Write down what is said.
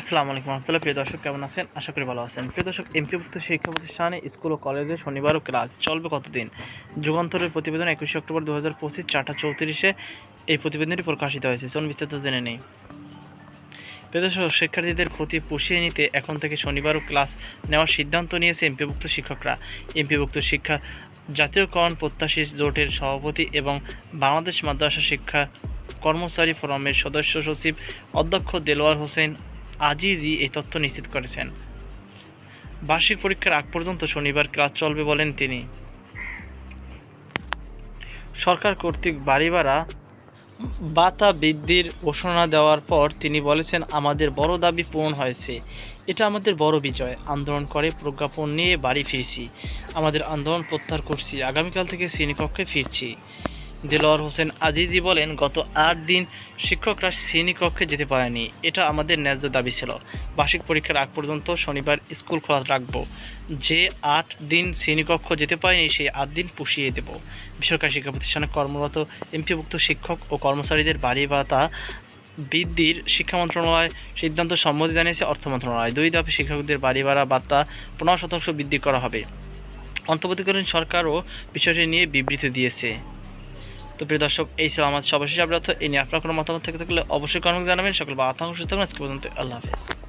আসসালামু আলাইকুম রহমতুল্লাহ। প্রিয় দর্শক, কেমন আছেন? আশা করি ভালো আছেন। প্রিয় দর্শক, এমপিভুক্ত শিক্ষা প্রতিষ্ঠানে স্কুল ও কলেজে শনিবারও ক্লাস চলবে কতদিন? যুগান্তরের প্রতিবেদন একুশে অক্টোবর দু হাজার পঁচিশ এই প্রতিবেদনটি প্রকাশিত হয়েছে। চলুন বিস্তারিত জেনে নেই। প্রিয় দর্শক, শিক্ষার্থীদের ক্ষতি পুষিয়ে নিতে এখন থেকে শনিবারও ক্লাস নেওয়ার সিদ্ধান্ত নিয়েছে এমপিভুক্ত শিক্ষকরা। এমপিভুক্ত শিক্ষা জাতীয়করণ প্রত্যাশী জোটের সভাপতি এবং বাংলাদেশ মাদ্রাসা শিক্ষা কর্মচারী ফোরামের সদস্য সচিব অধ্যক্ষ দেলোয়ার হোসেন আজিজি এই তথ্য নিশ্চিত করেছেন। বার্ষিক পরীক্ষার আগ পর্যন্ত শনিবার ক্লাস চলবে বলেন তিনি। সরকার কর্তৃক বাড়ি ভাড়া বাতা বৃদ্ধির ঘোষণা দেওয়ার পর তিনি বলেছেন, আমাদের বড় দাবি পূরণ হয়েছে। এটা আমাদের বড় বিজয়। আন্দোলন করে প্রজ্ঞাপন নিয়ে বাড়ি ফিরছি। আমাদের আন্দোলন প্রত্যাহার করছি। আগামীকাল থেকে শ্রেণীকক্ষে ফিরছি। দেলোয়ার হোসেন আজিজি বলেন, গত আট দিন শিক্ষকরা শ্রেণীকক্ষে যেতে পারেনি। এটা আমাদের ন্যায্য দাবি ছিল। বার্ষিক পরীক্ষার আগ পর্যন্ত শনিবার স্কুল খোলা রাখব। যে আট দিন শ্রেণীকক্ষ যেতে পারেনি, সেই আট দিন পুষিয়ে দেব। বেসরকারি শিক্ষা প্রতিষ্ঠানে কর্মরত এমপিভুক্ত শিক্ষক ও কর্মচারীদের বাড়ি ভাতা বৃদ্ধির শিক্ষা মন্ত্রণালয় সিদ্ধান্ত সম্মতি জানিয়েছে অর্থ মন্ত্রণালয়। দুই ধাপে শিক্ষকদের বাড়ি ভাড়া ভাতা পনেরো শতাংশ বৃদ্ধি করা হবে। অন্তর্বর্তীকালীন সরকারও বিষয়টি নিয়ে বিবৃতি দিয়েছে। তো প্রিয় দর্শক, এই ছিল আমার সর্বশেষ আপডেট। এই নিয়ে আপনার কোনো মতামত থেকে থাকলে অবশ্যই কমেন্ট জানাবেন। সকল বা আতঙ্ক সুস্থ আজকে পর্যন্ত আল্লাহ হাফেজ।